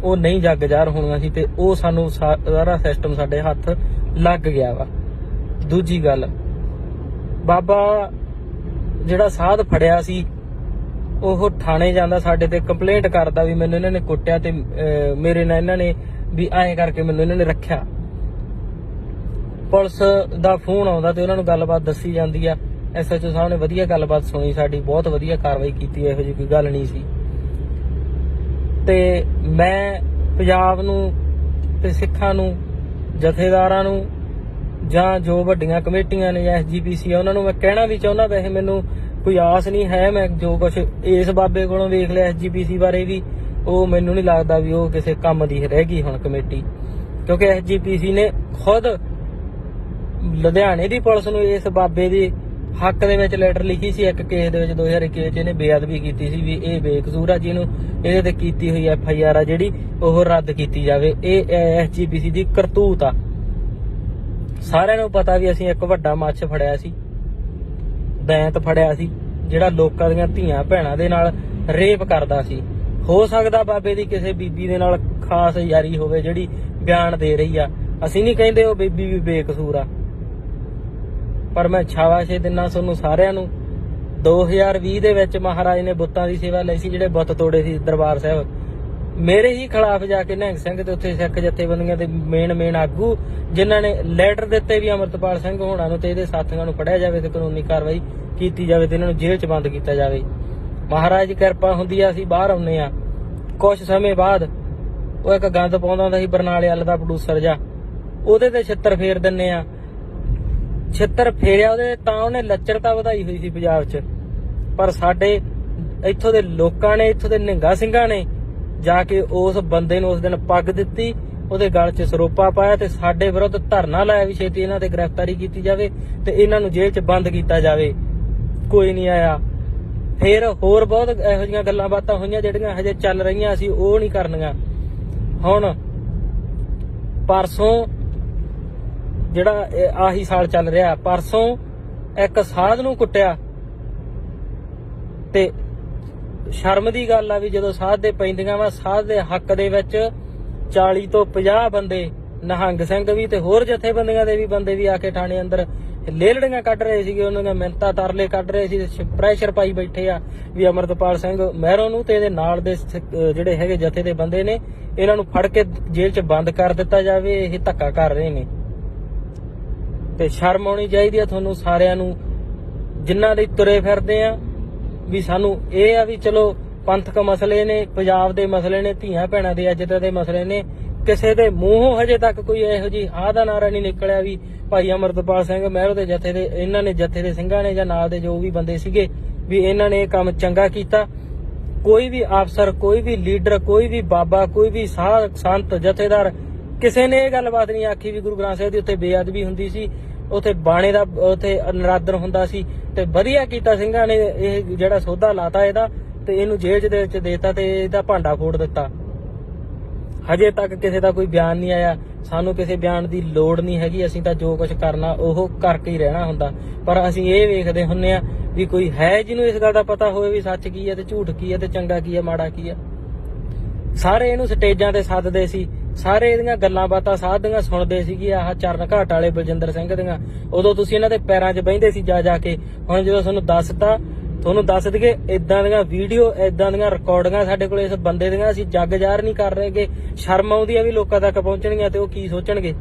ਉਹ ਨਹੀਂ ਜੱਗ ਜ਼ਾਹਰ ਹੋਣੀਆਂ ਸੀ ਤੇ ਉਹ ਸਾਨੂੰ ਸਾ- ਸਾਰਾ ਸਿਸਟਮ ਸਾਡੇ ਹੱਥ ਲੱਗ ਗਿਆ ਵਾ। ਦੂਜੀ ਗੱਲ, ਬਾਬਾ ਜਿਹੜਾ ਸਾਧ ਫੜਿਆ ਸੀ, ਉਹ ਥਾਣੇ ਜਾਂਦਾ ਸਾਡੇ ਤੇ ਕੰਪਲੇਂਟ ਕਰਦਾ ਵੀ ਮੈਨੂੰ ਇਹਨਾਂ ਨੇ ਕੁੱਟਿਆ ਤੇ ਮੇਰੇ ਨਾਲ ਇਹਨਾਂ ਨੇ ਵੀ ਐਂ ਕਰਕੇ ਮੈਨੂੰ ਇਹਨਾਂ ਨੇ ਰੱਖਿਆ। ਪੁਲਿਸ ਦਾ ਫੋਨ ਆਉਂਦਾ ਤੇ ਉਹਨਾਂ ਨੂੰ ਗੱਲਬਾਤ ਦੱਸੀ ਜਾਂਦੀ ਆ। ਐਸਐਚਓ ਸਾਹਿਬ ਨੇ ਵਧੀਆ ਗੱਲਬਾਤ ਸੁਣੀ ਸਾਡੀ, ਬਹੁਤ ਵਧੀਆ ਕਾਰਵਾਈ ਕੀਤੀ, ਇਹੋ ਜਿਹੀ ਕੋਈ ਗੱਲ ਨਹੀਂ ਸੀ। ਤੇ ਮੈਂ ਪੰਜਾਬ ਨੂੰ ਤੇ ਸਿੱਖਾਂ ਨੂੰ, ਜਥੇਦਾਰਾਂ ਨੂੰ ਜਾਂ ਜੋ ਵੱਡੀਆਂ ਕਮੇਟੀਆਂ ਨੇ ਜਾਂ ਐਸਜੀਪੀਸੀ ਆ, ਉਹਨਾਂ ਨੂੰ ਮੈਂ ਕਹਿਣਾ ਵੀ ਚਾਹੁੰਦਾ ਵੈਸੇ ਮੈਨੂੰ ਕੋਈ ਆਸ ਨਹੀਂ ਹੈ, ਮੈਂ ਜੋ ਕੁਝ ਇਸ ਬਾਬੇ ਕੋਲੋਂ ਵੇਖ ਲਿਆ ਐਸਜੀਪੀਸੀ ਬਾਰੇ ਵੀ, ਉਹ ਮੈਨੂੰ ਨਹੀਂ ਲੱਗਦਾ ਵੀ ਉਹ ਕਿਸੇ ਕੰਮ ਦੀ ਰਹਿ ਗਈ ਹੁਣ ਕਮੇਟੀ। ਕਿਉਂਕਿ ਐਸਜੀਪੀਸੀ ਨੇ ਖੁਦ ਲੁਧਿਆਣੇ ਦੀ ਪੁਲਿਸ ਨੂੰ ਇਸ ਬਾਬੇ ਦੇ ਹੱਕ ਦੇ ਵਿੱਚ ਲੈਟਰ ਲਿਖੀ ਸੀ, ਇੱਕ ਕੇਸ ਦੇ ਵਿੱਚ 2021 ਵਿੱਚ ਇਹਨੇ ਬੇਅਦਬੀ ਕੀਤੀ ਸੀ ਵੀ ਇਹ ਬੇਕਸੂਰ ਆ ਜਿਹਨੂੰ ਇਹਦੇ ਤੇ ਕੀਤੀ ਹੋਈ ਐਫ ਆਈ ਆਰ ਆ ਜਿਹੜੀ ਉਹ ਰੱਦ ਕੀਤੀ ਜਾਵੇ। ਇਹ ਐਸ ਜੀ ਪੀ ਸੀ ਦੀ ਕਰਤੂਤ ਆ। ਸਾਰਿਆਂ ਨੂੰ ਪਤਾ ਵੀ ਅਸੀਂ ਇੱਕ ਵੱਡਾ ਮੱਛ ਫੜਿਆ ਸੀ ਦੈਂਤ ਫੜਿਆ ਸੀ, ਜਿਹੜਾ ਲੋਕਾਂ ਦੀਆਂ ਧੀਆਂ ਭੈਣਾਂ ਦੇ ਨਾਲ ਰੇਪ ਕਰਦਾ ਸੀ। ਹੋ ਸਕਦਾ ਬਾਬੇ ਦੀ ਕਿਸੇ ਬੀਬੀ ਦੇ ਨਾਲ ਖਾਸ ਯਾਰੀ ਹੋਵੇ ਜਿਹੜੀ ਬਿਆਨ ਦੇ ਰਹੀ ਆ। ਅਸੀਂ ਨਹੀਂ ਕਹਿੰਦੇ ਉਹ ਬੀਬੀ ਵੀ ਬੇਕਸੂਰ ਆ। ਪਰ ਮੈਂ ਛਾਵਾਸ਼ੇ ਦਿਨਾਂ ਤੁਹਾਨੂੰ ਸਾਰਿਆਂ ਨੂੰ 2020 ਦੇ ਵਿੱਚ ਮਹਾਰਾਜ ਨੇ ਬੁੱਤਾਂ ਦੀ ਸੇਵਾ ਲਈ ਸੀ, ਜਿਹੜੇ ਬੁੱਤ ਤੋੜੇ ਸੀ ਦਰਬਾਰ ਸਾਹਿਬ। ਮੇਰੇ ਹੀ ਖਿਲਾਫ ਜਾ ਕੇ ਨਿਹੰਗ ਸਿੰਘ ਤੇ ਉੱਥੇ ਸਿੱਖ ਜਥੇਬੰਦੀਆਂ ਦੇ ਮੇਨ ਮੇਨ ਆਗੂ, ਜਿਨ੍ਹਾਂ ਨੇ ਲੈਟਰ ਦਿੱਤੇ ਵੀ ਅਮਰਤਪਾਲ ਸਿੰਘ ਹੋਣਾ ਨੂੰ ਤੇ ਇਹਦੇ ਸਾਥੀਆਂ ਨੂੰ ਫੜਿਆ ਜਾਵੇ ਤੇ ਕਾਨੂੰਨੀ ਕਾਰਵਾਈ ਕੀਤੀ ਜਾਵੇ ਤੇ ਇਹਨਾਂ ਨੂੰ ਜੇਲ੍ਹ 'ਚ ਬੰਦ ਕੀਤਾ ਜਾਵੇ। ਮਹਾਰਾਜ ਕਿਰਪਾ ਹੁੰਦੀ ਆ, ਅਸੀਂ ਬਾਹਰ ਆਉਨੇ ਆ। ਕੁਝ ਸਮੇਂ ਬਾਅਦ ਉਹ ਇੱਕ ਗੰਦ ਪਾਉਂਦਾ ਹੁੰਦਾ ਸੀ, ਬਰਨਾਲੇ ਵਾਲੇ ਦਾ ਪ੍ਰੋਡਿਊਸਰ ਜਾ ਉਹਦੇ ਤੇ ਛਿੱਤਰ ਫੇਰ ਦਿੰਨੇ ਆ। ਛਿੱਤਰ ਫੇਰਿਆ ਉਹਦੇ, ਤਾਂ ਉਹਨੇ ਲੱਚਰਤਾ ਵਧਾਈ ਹੋਈ ਸੀ ਪੰਜਾਬ 'ਚ। ਪਰ ਸਾਡੇ ਇੱਥੋਂ ਦੇ ਲੋਕਾਂ ਨੇ, ਇੱਥੋਂ ਦੇ ਨਿੰਗਾ ਸਿੰਘਾਂ ਨੇ ਜਾ ਕੇ ਉਸ ਬੰਦੇ ਨੂੰ ਉਸ ਦਿਨ ਪੱਗ ਦਿੱਤੀ, ਉਹਦੇ ਗਲ 'ਚ ਸਰੋਪਾ ਪਾਇਆ ਤੇ ਸਾਡੇ ਵਿਰੁੱਧ ਧਰਨਾ ਲਾਇਆ ਵੀ ਛੇਤੀ ਇਹਨਾਂ ਤੇ ਗ੍ਰਿਫਤਾਰੀ ਕੀਤੀ ਜਾਵੇ ਤੇ ਇਹਨਾਂ ਨੂੰ ਜੇਲ੍ਹ 'ਚ ਬੰਦ ਕੀਤਾ ਜਾਵੇ। ਕੋਈ ਨਹੀਂ ਆਇਆ। ਫਿਰ ਹੋਰ ਬਹੁਤ ਇਹੋ ਜਿਹੀਆਂ ਗੱਲਾਂ ਬਾਤਾਂ ਹੋਈਆਂ ਜਿਹੜੀਆਂ ਹਜੇ ਚੱਲ ਰਹੀਆਂ ਸੀ, ਉਹ ਨਹੀਂ ਕਰਨੀਆਂ। ਹੁਣ ਪਰਸੋਂ ਜਿਹੜਾ ਆਹੀ ਸਾਲ ਚੱਲ ਰਿਹਾ, ਪਰਸੋਂ ਇੱਕ ਸਾਧ ਨੂੰ ਕੁੱਟਿਆ। ਤੇ ਸ਼ਰਮ ਦੀ ਗੱਲ ਆ ਵੀ ਜਦੋਂ ਸਾਧ ਦੇ ਪੈਂਦੀਆਂ ਵਾ, ਸਾਧ ਦੇ ਹੱਕ ਦੇ ਵਿੱਚ 40 ਤੋਂ 50 ਬੰਦੇ, ਨਿਹੰਗ ਸਿੰਘ ਵੀ ਤੇ ਹੋਰ ਜਥੇਬੰਦੀਆਂ ਦੇ ਵੀ ਬੰਦੇ ਵੀ ਆ ਕੇ ਥਾਣੇ ਅੰਦਰ ਲੇਲੜੀਆਂ ਕੱਢ ਰਹੇ ਸੀਗੇ। ਉਹਨਾਂ ਦੀਆਂ ਮਿੰਤਾ ਤਰਲੇ ਕੱਢ ਰਹੇ ਸੀ ਪ੍ਰੈਸ਼ਰ ਪਾਈ ਬੈਠੇ ਆ ਵੀ ਅਮਰਤਪਾਲ ਸਿੰਘ ਮਹਿਰੋਂ ਨੂੰ ਤੇ ਇਹਦੇ ਨਾਲ ਦੇ ਜਿਹੜੇ ਹੈਗੇ ਜਥੇ ਦੇ ਬੰਦੇ ਨੇ, ਇਹਨਾਂ ਨੂੰ ਫੜ ਕੇ ਜੇਲ੍ਹ 'ਚ ਬੰਦ ਕਰ ਦਿੱਤਾ ਜਾਵੇ। ਇਹ ਧੱਕਾ ਕਰ ਰਹੇ ਨੇ। ਤੇ ਸ਼ਰਮ ਆਉਣੀ ਚਾਹੀਦੀ ਆ ਤੁਹਾਨੂੰ ਸਾਰਿਆਂ ਨੂੰ, ਜਿਨ੍ਹਾਂ ਦੇ ਤੁਰੇ ਫਿਰਦੇ ਆ, ਵੀ ਸਾਨੂੰ ਇਹ ਆ ਵੀ ਚਲੋ ਪੰਥਕ ਮਸਲੇ ਨੇ, ਪੰਜਾਬ ਦੇ ਮਸਲੇ ਨੇ, ਧੀਆਂ ਭੈਣਾਂ ਦੇ ਇੱਜ਼ਤ ਦੇ ਮਸਲੇ ਨੇ, ਕਿਸੇ ਦੇ ਮੂੰਹੋਂ ਹਜੇ ਤੱਕ ਕੋਈ ਇਹੋ ਜੀ ਆਹ ਦਾ ਨਾਰਾ ਨਹੀਂ ਨਿਕਲਿਆ ਵੀ ਭਾਈ ਅਮਰਤਪਾਲ ਸਿੰਘ ਮਹਿਰੋ ਦੇ ਜਥੇ ਦੇ, ਇਹਨਾਂ ਨੇ ਜਥੇ ਦੇ ਸਿੰਘਾਂ ਨੇ ਜਾਂ ਨਾਲ ਦੇ ਜੋ ਵੀ ਬੰਦੇ ਸੀਗੇ, ਵੀ ਇਹਨਾਂ ਨੇ ਇਹ ਕੰਮ ਚੰਗਾ ਕੀਤਾ। ਕੋਈ ਵੀ ਅਫਸਰ, ਕੋਈ ਵੀ ਲੀਡਰ, ਕੋਈ ਵੀ ਬਾਬਾ, ਕੋਈ ਵੀ ਸਾਧ ਸੰਤ, ਜਥੇਦਾਰ ਕਿਸੇ ਨੇ ਇਹ ਗੱਲਬਾਤ ਨਹੀਂ ਆਖੀ ਵੀ ਗੁਰੂ ਗ੍ਰੰਥ ਸਾਹਿਬ ਦੀ ਉੱਥੇ ਬੇਅਦਬੀ ਹੁੰਦੀ ਸੀ, ਉੱਥੇ ਬਾਣੇ ਦਾ, ਉੱਥੇ ਨਰਾਦਰ ਹੁੰਦਾ ਸੀ ਤੇ ਵਧੀਆ ਕੀਤਾ ਸਿੰਘਾਂ ਨੇ ਇਹ ਜਿਹੜਾ ਸੌਦਾ ਲਾਤਾ ਇਹਦਾ ਤੇ ਇਹਨੂੰ ਜੇਲ੍ਹ 'ਚ ਦੇ ਵਿੱਚ ਦੇਤਾ ਤੇ ਇਹਦਾ ਭਾਂਡਾ ਫੋੜ ਦਿੱਤਾ। ਹਜੇ ਤੱਕ ਕਿਸੇ ਦਾ ਕੋਈ ਬਿਆਨ ਨਹੀਂ ਆਇਆ, ਸਾਨੂੰ ਕਿਸੇ ਬਿਆਨ ਦੀ ਲੋੜ ਨਹੀਂ ਹੈਗੀ, ਅਸੀਂ ਤਾਂ ਜੋ ਕੁਝ ਕਰਨਾ ਉਹ ਕਰਕੇ ਹੀ ਰਹਿਣਾ ਹੁੰਦਾ। ਪਰ ਅਸੀਂ ਇਹ ਵੇਖਦੇ ਹੁੰਨੇ ਆ ਵੀ ਕੋਈ ਹੈ ਜਿਹਨੂੰ ਇਸ ਗੱਲ ਦਾ ਪਤਾ ਹੋਵੇ ਵੀ ਸੱਚ ਕੀ ਹੈ ਤੇ ਝੂਠ ਕੀ ਹੈ ਤੇ ਚੰਗਾ ਕੀ ਹੈ, ਮਾੜਾ ਕੀ ਹੈ। ਸਾਰੇ ਇਹਨੂੰ ਸਟੇਜਾਂ ਤੇ ਸੱਦਦੇ ਸੀ। ਸਾਰੇ ਇਹਦੀਆਂ ਗੱਲਾਂ ਬਾਤਾਂ ਸਾਧਦੀਆਂ ਸੁਣਦੇ ਸੀਗੇ, ਆਹ ਚਰਨ ਘਾਟ ਵਾਲੇ ਬਲਜਿੰਦਰ ਸਿੰਘ ਦੀਆਂ। ਉਦੋਂ ਤੁਸੀਂ ਇਹਨਾਂ ਦੇ ਪੈਰਾਂ 'ਚ ਬਹਿੰਦੇ ਸੀ ਜਾ ਜਾ ਕੇ। ਹੁਣ ਜਦੋਂ ਤੁਹਾਨੂੰ ਦੱਸਤਾ, ਤੁਹਾਨੂੰ ਦੱਸ ਦਈਏ ਇਦਾਂ ਦੀਆਂ ਵੀਡੀਓ ਇਦਾਂ ਦੀਆਂ ਰਿਕਾਰਡਿੰਗਾਂ ਸਾਡੇ ਕੋਲ ਇਸ ਬੰਦੇ ਦੀਆਂ ਅਸੀਂ ਜੱਗ ਜ਼ਾਹਰ ਨਹੀਂ ਕਰ ਰਹੇਗੇ ਸ਼ਰਮ ਆਉਂਦੀ ਆ ਵੀ ਲੋਕਾਂ ਤੱਕ ਪਹੁੰਚਣਗੀਆਂ ਤੇ ਉਹ ਕੀ ਸੋਚਣਗੇ।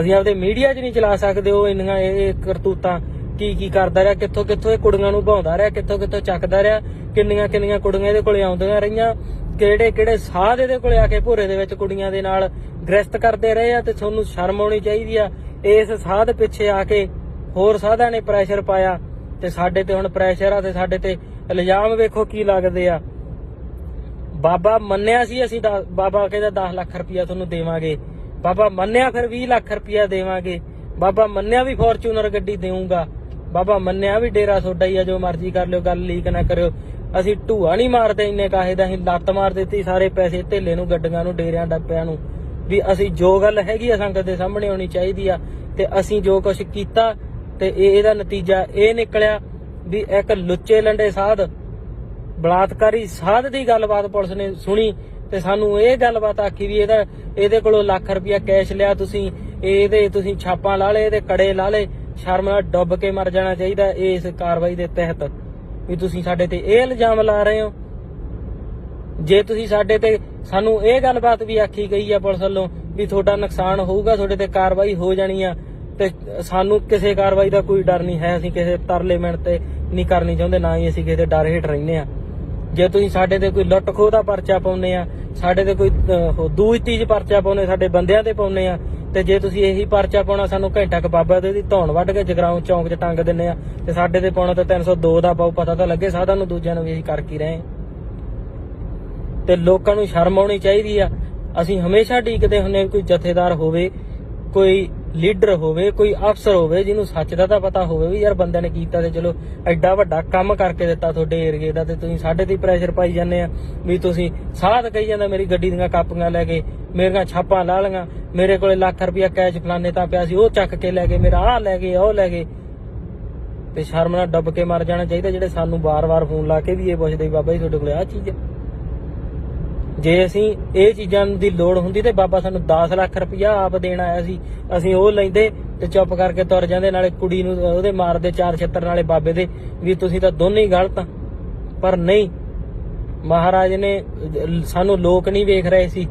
ਅਸੀਂ ਆਪਦੇ ਮੀਡੀਆ 'ਚ ਨਹੀਂ ਚਲਾ ਸਕਦੇ ਉਹ ਇੰਨੀਆਂ ਇਹ ਇਹ ਕਰਤੂਤਾਂ, ਕੀ ਕੀ ਕਰਦਾ ਰਿਹਾ ਕਿੱਥੋਂ ਕਿੱਥੋਂ ਇਹ ਕੁੜੀਆਂ ਨੂੰ ਭਾਉਂਦਾ ਰਿਹਾ ਕਿੱਥੋਂ ਕਿੱਥੋਂ ਚੱਕਦਾ ਰਿਹਾ ਕਿੰਨੀਆਂ ਕਿੰਨੀਆਂ ਕੁੜੀਆਂ ਇਹਦੇ ਕੋਲੇ ਆਉਂਦੀਆਂ ਰਹੀਆਂ। ਕਿਹੜੇ ਕਿਹੜੇ ਸਾਧ ਇਹਦੇ ਕੋਲੇ ਆ ਕੇ ਭੋਰੇ ਦੇ ਵਿੱਚ ਕੁੜੀਆਂ ਦੇ ਨਾਲ ਗ੍ਰਸਤ ਕਰਦੇ ਰਹੇ ਆ ਤੇ ਤੁਹਾਨੂੰ ਸ਼ਰਮ ਆਉਣੀ ਚਾਹੀਦੀ ਆ। ਇਸ ਸਾਧ ਪਿੱਛੇ ਆ ਕੇ ਹੋਰ ਸਾਧਾਂ ਨੇ ਪ੍ਰੈਸ਼ਰ ਪਾਇਆ ਤੇ ਸਾਡੇ ਤੇ ਹੁਣ ਪ੍ਰੈਸ਼ਰ ਆ ਤੇ ਸਾਡੇ ਤੇ ਇਲਜ਼ਾਮ ਵੇਖੋ ਕੀ ਲੱਗਦੇ ਆ। ਬਾਬਾ ਮੰਨਿਆ ਸੀ ਅਸੀਂ ਬਾਬਾ ਕਹਿੰਦਾ 10 ਲੱਖ ਰੁਪਇਆ ਤੁਹਾਨੂੰ ਦੇਵਾਂਗੇ। ਬਾਬਾ ਮੰਨਿਆ ਫਿਰ 20 ਲੱਖ ਰੁਪਇਆ ਦੇਵਾਂਗੇ। ਬਾਬਾ ਮੰਨਿਆ ਵੀ ਫੋਰਚੂਨਰ ਗੱਡੀ ਦੇਵਾਂਗਾ ਬਾਬਾ ਮੰਨਿਆ ਵੀ ਡੇਰਾ ਸੋਡਾ ਹੀ ਆ, ਜੋ ਮਰਜ਼ੀ ਕਰ ਲਿਓ, ਗੱਲ ਲੀਕ ਨਾ ਕਰਿਓ। ਅਸੀਂ ਢੂਆ ਨਹੀਂ ਮਾਰਦੇ, ਇੰਨੇ ਕਾਹੇ ਦਾ ਅਸੀਂ ਲੱਤ ਮਾਰ ਦਿੱਤੀ ਸਾਰੇ ਪੈਸੇ ਧੇਲੇ ਨੂੰ, ਗੱਡੀਆਂ ਨੂੰ, ਡੇਰਿਆਂ, ਡੱਬਿਆਂ ਨੂੰ। ਵੀ ਅਸੀਂ ਜੋ ਗੱਲ ਹੈਗੀ ਆ ਸੰਗਤ ਦੇ ਸਾਹਮਣੇ ਆਉਣੀ ਚਾਹੀਦੀ ਆ, ਤੇ ਅਸੀਂ ਜੋ ਕੁਝ ਕੀਤਾ, ਤੇ ਇਹ ਇਹਦਾ ਨਤੀਜਾ ਇਹ ਨਿਕਲਿਆ ਵੀ ਇੱਕ ਲੁੱਚੇ ਲੰਡੇ ਸਾਧ, ਬਲਾਤਕਾਰੀ ਸਾਧ ਦੀ ਗੱਲਬਾਤ ਪੁਲਿਸ ਨੇ ਸੁਣੀ, ਤੇ ਸਾਨੂੰ ਇਹ ਗੱਲਬਾਤ ਆਖੀ ਵੀ ਇਹਦਾ ਇਹਦੇ ਕੋਲੋਂ ਲੱਖ ਰੁਪਇਆ ਕੈਸ਼ ਲਿਆ ਤੁਸੀਂ, ਇਹਦੇ ਤੁਸੀਂ ਛਾਪਾਂ ਲਾ ਲਏ, ਇਹਦੇ ਕੜੇ ਲਾ ਲਏ, ਸ਼ਰਮ ਨਾਲ ਡੁੱਬ ਕੇ ਮਰ ਜਾਣਾ ਚਾਹੀਦਾ ਇਸ ਕਾਰਵਾਈ ਦੇ ਤਹਿਤ। ਵੀ ਤੁਸੀਂ ਸਾਡੇ ਤੇ ਇਹ ਇਲਜ਼ਾਮ ਲਾ ਰਹੇ ਹੋ। ਜੇ ਤੁਸੀਂ ਸਾਡੇ ਤੇ ਸਾਨੂੰ ਇਹ ਗੱਲਬਾਤ ਵੀ ਆਖੀ ਗਈ ਆ ਪੁਲਿਸ ਵੱਲੋਂ ਵੀ ਤੁਹਾਡਾ ਨੁਕਸਾਨ ਹੋਊਗਾ ਤੁਹਾਡੇ ਤੇ ਕਾਰਵਾਈ ਹੋ ਜਾਣੀ ਆ ਤੇ ਸਾਨੂੰ ਕਿਸੇ ਕਾਰਵਾਈ ਦਾ ਕੋਈ ਡਰ ਨਹੀਂ ਹੈ। ਅਸੀਂ ਕਿਸੇ ਤਰਲੇ ਮਿੰਟ ਤੇ ਨਹੀਂ ਕਰਨੀ ਚਾਹੁੰਦੇ ਨਾ ਹੀ ਅਸੀਂ ਕਿਸੇ ਦੇ ਡਰ ਹੇਠ ਰਹਿੰਦੇ ਆ। ਜੇ ਤੁਸੀਂ ਸਾਡੇ ਤੇ ਕੋਈ ਲੁੱਟ ਖੋਹ ਦਾ ਪਰਚਾ ਪਾਉਂਦੇ ਆ ਸਾਡੇ ਤੇ ਕੋਈ ਅਹ, ਦੂਜ ਤੀਜ ਪਰਚਾ ਪਾਉਂਦੇ ਸਾਡੇ ਬੰਦਿਆਂ ਤੇ ਪਾਉਂਦੇ ਆ ਤੇ ਜੇ ਤੁਸੀਂ ਇਹੀ ਪਰਚਾ ਪਾਉਣਾ, ਸਾਨੂੰ ਘੰਟਾ ਕ ਬਾਬਾ ਦੇ ਦੀ ਧੌਣ ਵੱਢ ਕੇ ਜਗਰਾਉਂ ਚੌਂਕ 'ਚ ਟੰਗ ਦਿੰਨੇ ਆ ਤੇ ਸਾਡੇ ਤੇ ਪਾਉਣਾ ਤਾਂ 302 ਦਾ ਪਾਉ, ਪਤਾ ਤਾਂ ਲੱਗੇ ਸਾਧਾਂ ਨੂੰ ਦੂਜਿਆਂ ਨੂੰ ਵੀ ਇਹੀ ਕਰ ਕੀ ਰਹੇ ਤੇ ਲੋਕਾਂ ਨੂੰ ਸ਼ਰਮ ਆਉਣੀ ਚਾਹੀਦੀ ਆ। ਅਸੀਂ ਹਮੇਸ਼ਾ ਢੀਕਦੇ ਹੁੰਨੇ ਵੀ ਕੋਈ ਜਥੇਦਾਰ ਹੋਵੇ, ਕੋਈ ਲੀਡਰ ਹੋਵੇ, ਕੋਈ ਅਫਸਰ ਹੋਵੇ, ਜਿਹਨੂੰ ਸੱਚ ਦਾ ਤਾਂ ਪਤਾ ਹੋਵੇ ਵੀ ਯਾਰ ਬੰਦਿਆਂ ਨੇ ਕੀਤਾ ਤੇ ਚਲੋ ਐਡਾ ਵੱਡਾ ਕੰਮ ਕਰਕੇ ਦਿੱਤਾ ਤੁਹਾਡੇ ਏਰੀਏ ਦਾ ਤੇ ਤੁਸੀਂ ਸਾਡੇ ਤੇ ਪ੍ਰੈਸ਼ਰ ਪਾਈ ਜਾਂਦੇ ਆ ਵੀ ਤੁਸੀਂ ਸਾਧ ਕਹੀ ਜਾਂਦਾ ਮੇਰੀ ਗੱਡੀ ਦੀਆਂ ਕਾਪੀਆਂ ਲੈ ਕੇ, ਮੇਰੀਆਂ ਛਾਪਾਂ ਲਾ ਲਈਆਂ, ਮੇਰੇ ਕੋਲੇ ਲੱਖ ਰੁਪਇਆ ਕੈਸ਼ ਫਲਾਣੇ ਤਾਂ ਪਿਆ ਸੀ, ਉਹ ਚੱਕ ਕੇ ਲੈ ਗਏ, ਮੇਰਾ ਆਹ ਲੈ ਗਏ, ਉਹ ਲੈ ਗਏ। ਤੇ ਸ਼ਰਮ ਨਾਲ ਡੱਬ ਕੇ ਮਰ ਜਾਣਾ ਚਾਹੀਦਾ ਜਿਹੜੇ ਸਾਨੂੰ ਵਾਰ-ਵਾਰ ਫੋਨ ਲਾ ਕੇ ਵੀ ਇਹ ਪੁੱਛਦੇ ਬਾਬਾ ਜੀ ਤੁਹਾਡੇ ਕੋਲੇ ਆਹ ਚੀਜ਼ ਹੈ ਜੇ ਅਸੀਂ ਇਹ ਚੀਜ਼ਾਂ ਦੀ ਲੋੜ ਹੁੰਦੀ ਤੇ ਬਾਬਾ ਸਾਨੂੰ 10 ਲੱਖ ਰੁਪਇਆ ਆਪ ਦੇਣ ਆਇਆ ਸੀ, ਅਸੀਂ ਉਹ ਲੈਂਦੇ ਤੇ ਚੁੱਪ ਕਰਕੇ ਤੁਰ ਜਾਂਦੇ, ਨਾਲੇ ਕੁੜੀ ਨੂੰ ਉਹਦੇ ਮਾਰਦੇ ਚਾਰ ਛੱਤਰ ਨਾਲੇ ਬਾਬੇ ਦੇ, ਵੀ ਤੁਸੀਂ ਤਾਂ ਦੋਨੇ ਹੀ ਗਲਤ ਆ। ਪਰ ਨਹੀਂ, ਮਹਾਰਾਜ ਨੇ, ਸਾਨੂੰ ਲੋਕ ਨਹੀਂ ਵੇਖ ਰਹੇ ਸੀ।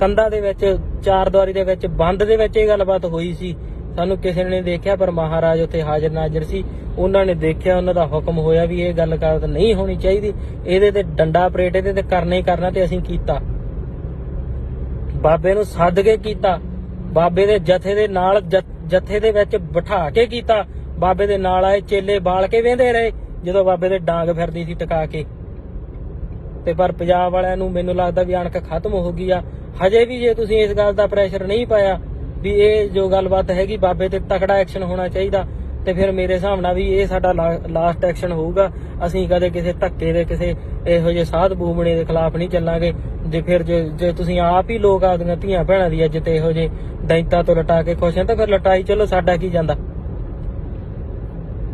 ਕੰਧਾਂ ਦੇ ਵਿੱਚ, ਚਾਰ ਦੁਆਰੀ ਦੇ ਵਿੱਚ, ਬੰਦ ਦੇ ਵਿੱਚ ਇਹ ਗੱਲਬਾਤ ਹੋਈ ਸੀ ਸਾਨੂੰ ਕਿਸੇ ਨੇ ਨਹੀਂ ਦੇਖਿਆ, ਪਰ ਮਹਾਰਾਜ ਉੱਥੇ ਹਾਜ਼ਰ ਨਾਜ਼ਰ ਸੀ। ਉਹਨਾਂ ਨੇ ਦੇਖਿਆ, ਉਹਨਾਂ ਦਾ ਹੁਕਮ ਹੋਇਆ ਵੀ ਇਹ ਗੱਲ ਕਰ ਨਹੀਂ ਹੋਣੀ ਚਾਹੀਦੀ। ਇਹਦੇ ਤੇ ਡੰਡਾ ਪਰੇਟ ਇਹਦੇ ਤੇ ਕਰਨਾ ਹੀ ਕਰਨਾ ਤੇ ਅਸੀਂ ਕੀਤਾ। ਬਾਬੇ ਨੂੰ ਸੱਦ ਕੇ ਕੀਤਾ। ਬਾਬੇ ਦੇ ਜਥੇ ਦੇ ਨਾਲ, ਜਥੇ ਦੇ ਵਿੱਚ ਬਿਠਾ ਕੇ ਕੀਤਾ। ਬਾਬੇ ਦੇ ਨਾਲ ਆਏ, ਚੇਲੇ ਬਾਲ ਕੇ ਵੇਂਦੇ ਰਹੇ, ਜਦੋਂ ਬਾਬੇ ਦੇ ਡਾਂਗ ਫਿਰਦੀ ਸੀ ਟਿਕਾ ਕੇ। ਤੇ ਪਰ ਪੰਜਾਬ ਵਾਲਿਆਂ ਨੂੰ ਮੈਨੂੰ ਲੱਗਦਾ ਵੀ ਅਣਖ ਖਤਮ ਹੋ ਗਈ ਆ। ਹਜੇ ਵੀ ਜੇ ਤੁਸੀਂ ਇਸ ਗੱਲ ਦਾ ਪ੍ਰੈਸ਼ਰ ਨਹੀਂ ਪਾਇਆ ਵੀ ਇਹ ਜੋ ਗੱਲਬਾਤ ਹੈਗੀ, ਬਾਬੇ ਤੇ ਤਕੜਾ ਐਕਸ਼ਨ ਹੋਣਾ ਚਾਹੀਦਾ ਤੇ ਫਿਰ ਮੇਰੇ ਹਿਸਾਬ ਨਾਲ ਵੀ ਇਹ ਸਾਡਾ ਲਾਸਟ ਐਕਸ਼ਨ ਹੋਊਗਾ। ਅਸੀਂ ਕਦੇ ਕਿਸੇ ਧੱਕੇ ਦੇ ਕਿਸੇ ਇਹੋ ਜਿਹੇ ਸਾਧ ਬੂਮਣੇ ਦੇ ਖਿਲਾਫ ਨਹੀਂ ਚੱਲਾਂਗੇ। ਜੇ ਫਿਰ ਜੇ ਜੇ ਤੁਸੀਂ ਆਪ ਹੀ ਲੋਕ ਆਪਦੀਆਂ ਧੀਆਂ ਭੈਣਾਂ ਦੀ ਅੱਜ ਇੱਜ਼ਤ ਇਹੋ ਜਿਹੇ ਦੈਂਤਾਂ ਤੋਂ ਲਟਾ ਕੇ ਖੁਸ਼ ਹਾਂ ਤਾਂ ਫਿਰ ਲਟਾਈ ਚਲੋ, ਸਾਡਾ ਕੀ ਜਾਂਦਾ?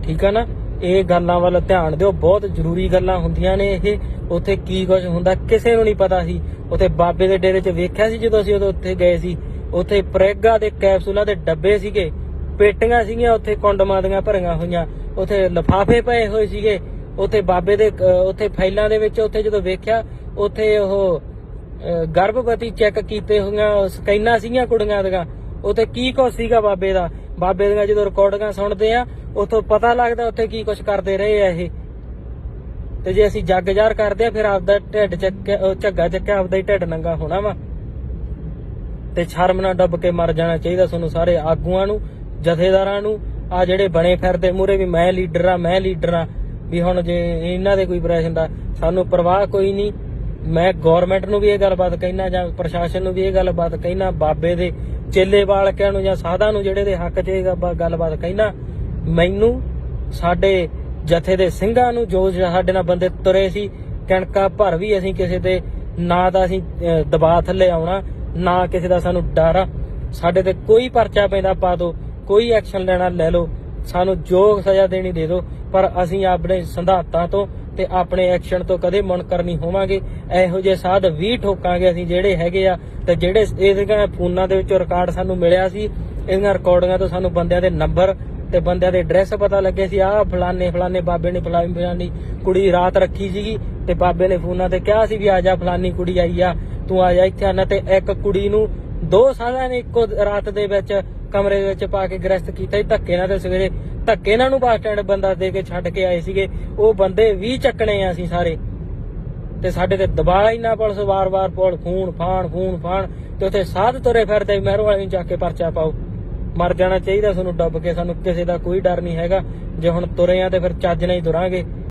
ਠੀਕ ਆ ਨਾ? ਇਹ ਗੱਲਾਂ ਵੱਲ ਧਿਆਨ ਦਿਓ, ਬਹੁਤ ਜ਼ਰੂਰੀ ਗੱਲਾਂ ਹੁੰਦੀਆਂ ਨੇ ਇਹ। ਉੱਥੇ ਕੀ ਕੁਝ ਹੁੰਦਾ, ਕਿਸੇ ਨੂੰ ਨਹੀਂ ਪਤਾ ਸੀ। ਉੱਥੇ ਬਾਬੇ ਦੇ ਡੇਰੇ 'ਚ ਵੇਖਿਆ ਸੀ ਜਦੋਂ ਅਸੀਂ ਉਦੋਂ ਉੱਥੇ ਗਏ ਸੀ? ਉੱਥੇ ਪ੍ਰੈਗਾ ਦੇ ਕੈਪਸੂਲਾਂ ਦੇ ਡੱਬੇ ਸੀਗੇ, ਪੇਟੀਆਂ ਸੀਗੀਆਂ, ਉੱਥੇ ਕੰਡਮਾਂ ਦੀਆਂ ਭਰੀਆਂ ਹੋਈਆਂ, ਉੱਥੇ ਲਫਾਫੇ ਪਏ ਹੋਏ ਸੀਗੇ, ਉੱਥੇ ਬਾਬੇ ਦੇ ਉੱਥੇ ਫਾਈਲਾਂ ਦੇ ਵਿੱਚ ਉੱਥੇ ਜਦੋਂ ਵੇਖਿਆ, ਉੱਥੇ ਉਹ ਗਰਭਵਤੀ ਚੈੱਕ ਕੀਤੇ ਹੋਈਆਂ ਸਕੈਨਾਂ ਸੀਗੀਆਂ ਕੁੜੀਆਂ ਦੀਆਂ, ਉੱਥੇ ਕੀ ਕੁਛ ਸੀਗਾ ਬਾਬੇ ਦਾ? ਬਾਬੇ ਦੀਆਂ ਜਦੋਂ ਰਿਕਾਰਡਿੰਗਾਂ ਸੁਣਦੇ ਆ, ਉੱਥੋਂ ਪਤਾ ਲੱਗਦਾ ਉੱਥੇ ਕੀ ਕੁਛ ਕਰਦੇ ਰਹੇ ਆ ਇਹ। ਤੇ ਜੇ ਅਸੀਂ ਜੱਗ ਜ਼ਾਹਰ ਕਰਦੇ ਆ, ਫਿਰ ਆਪਦਾ ਢਿੱਡ ਚੱਕ ਝੱਗਾ ਚੱਕਿਆ, ਆਪਦਾ ਹੀ ਢਿੱਡ ਨੰਗਾ ਹੋਣਾ ਵਾ। ਤੇ ਸ਼ਰਮ ਨਾਲ ਡੱਬ ਕੇ ਮਰ ਜਾਣਾ ਚਾਹੀਦਾ ਤੁਹਾਨੂੰ ਸਾਰੇ ਆਗੂਆਂ ਨੂੰ, ਜਥੇਦਾਰਾਂ ਨੂੰ। ਆ ਜਿਹੜੇ ਬਣੇ ਫਿਰਦੇ ਮੂਰੇ ਵੀ ਮੈਂ ਲੀਡਰ ਆ, ਮੈਂ ਲੀਡਰ ਆ, ਵੀ ਹੁਣ ਜੇ ਇਹਨਾਂ ਦੇ ਕੋਈ ਪ੍ਰੈਸ਼ਨ ਦਾ, ਸਾਨੂੰ ਪਰਵਾਹ ਕੋਈ ਨਹੀਂ। ਮੈਂ ਗਵਰਨਮੈਂਟ ਨੂੰ ਵੀ ਇਹ ਗੱਲਬਾਤ ਕਹਿਣਾ ਜਾਂ ਪ੍ਰਸ਼ਾਸਨ ਨੂੰ ਵੀ ਇਹ ਗੱਲਬਾਤ ਕਹਿਣਾ ਬਾਬੇ ਦੇ ਚੇਲੇ ਵਾਲਕਿਆਂ ਨੂੰ ਜਾਂ ਸਾਧਾਂ ਨੂੰ ਜਿਹੜੇ ਦੇ ਹੱਕ 'ਚ ਇਹ ਗੱਬ- ਗੱਲਬਾਤ ਕਹਿਣਾ ਮੈਨੂੰ ਸਾਡੇ ਜਥੇ ਦੇ ਸਿੰਘਾਂ ਨੂੰ ਜੋ ਸਾਡੇ ਨਾਲ ਬੰਦੇ ਤੁਰੇ ਸੀ, ਕਣਕਾਂ ਭਰ ਵੀ ਅਸੀਂ ਕਿਸੇ ਤੇ ਨਾ ਤਾਂ ਅਸੀਂ ਦਬਾਅ ਥੱਲੇ ਆਉਣਾ ਨਾ ਕਿਸੇ ਦਾ ਸਾਨੂੰ ਡਰ ਆ। ਸਾਡੇ ਤੇ ਕੋਈ ਪਰਚਾ ਪੈਂਦਾ ਪਾ ਦਿਓ ਕੋਈ ਐਕਸ਼ਨ ਲੈਣਾ ਲੈ ਲਓ। ਸਾਨੂੰ ਜੋ ਸਜ਼ਾ ਦੇਣੀ ਦੇ ਦਿਓ ਪਰ ਅਸੀਂ ਆਪਣੇ ਸੰਧਾਤਾਂ ਤੋਂ ਤੇ ਆਪਣੇ ਐਕਸ਼ਨ ਤੋਂ ਕਦੇ ਮੁਨਕਰ ਨਹੀਂ ਹੋਵਾਂਗੇ। ਇਹੋ ਜਿਹੇ ਸਾਧ ਵੀ ਠੋਕਾਂਗੇ ਅਸੀਂ ਜਿਹੜੇ ਹੈਗੇ ਆ ਤੇ ਜਿਹੜੇ ਇਹਦੇ ਫੋਨਾਂ ਦੇ ਵਿੱਚੋਂ ਰਿਕਾਰਡ ਸਾਨੂੰ ਮਿਲਿਆ ਸੀ ਇਹਨਾਂ ਰਿਕਾਰਡਿੰਗਾਂ ਤੋਂ ਸਾਨੂੰ ਬੰਦਿਆਂ ਦੇ ਨੰਬਰ ਤੇ ਬੰਦਿਆਂ ਦੇ ਐਡਰੈਸ ਪਤਾ ਲੱਗੇ ਸੀ। ਆਹ ਫਲਾਣੇ ਫਲਾਣੇ ਬਾਬੇ ਨੇ ਫਲਾਣੀ ਫਲਾਣੀ ਕੁੜੀ ਰਾਤ ਰੱਖੀ ਸੀਗੀ ਤੇ ਬਾਬੇ ਨੇ ਫੋਨਾਂ ਤੇ ਕਿਹਾ ਸੀ ਵੀ ਆ ਜਾ ਫਲਾਨੀ ਕੁੜੀ ਆਈ ਆ। ਤੂੰ ਆ ਜਾ ਇੱਥੇ ਆਣਾ ਤੇ ਇੱਕ ਕੁੜੀ ਨੂੰ ਦੋ ਸਾਲਾਂ ਨੇ ਇੱਕੋ ਰਾਤ ਦੇ ਵਿੱਚ ਕਮਰੇ ਵਿੱਚ ਪਾ ਕੇ ਗ੍ਰਸਤ ਕੀਤਾ ਧੱਕੇ ਨਾਲ ਤੇ ਸਵੇਰੇ ਧੱਕੇ ਨਾਲ ਨੂੰ ਬੱਸ ਸਟੈਂਡ ਬੰਦਾ ਦੇ ਕੇ ਛੱਡ ਕੇ ਆਏ ਸੀਗੇ। ਉਹ ਬੰਦੇ ਵੀ ਚੱਕਣੇ ਆ ਅਸੀਂ ਸਾਰੇ। ਤੇ ਸਾਡੇ ਤੇ ਦਬਾਅ ਇੰਨਾ ਪੁਲਿਸ ਵਾਰ-ਵਾਰ ਪੁਲ ਖੂਨ ਫਾਣ ਖੂਨ ਫਾਣ ਤੇ ਉੱਥੇ ਸਾਧ ਤੁਰੇ ਫਿਰਦੇ ਮਹਿਰੋ ਵਾਲੇ ਨੂੰ ਜਾ ਕੇ ਪਰਚਾ ਪਾਓ। ਮਰ ਜਾਣਾ ਚਾਹੀਦਾ ਸਾਨੂੰ, ਡੱਬ ਕੇ ਸਾਨੂੰ ਕਿਸੇ ਦਾ ਕੋਈ ਡਰ ਨਹੀਂ ਹੈਗਾ। ਜੇ ਹੁਣ ਤੁਰੇ ਆ ਤੇ ਫਿਰ ਚੱਜ ਨਾਲ ਹੀ ਤੁਰਾਂਗੇ।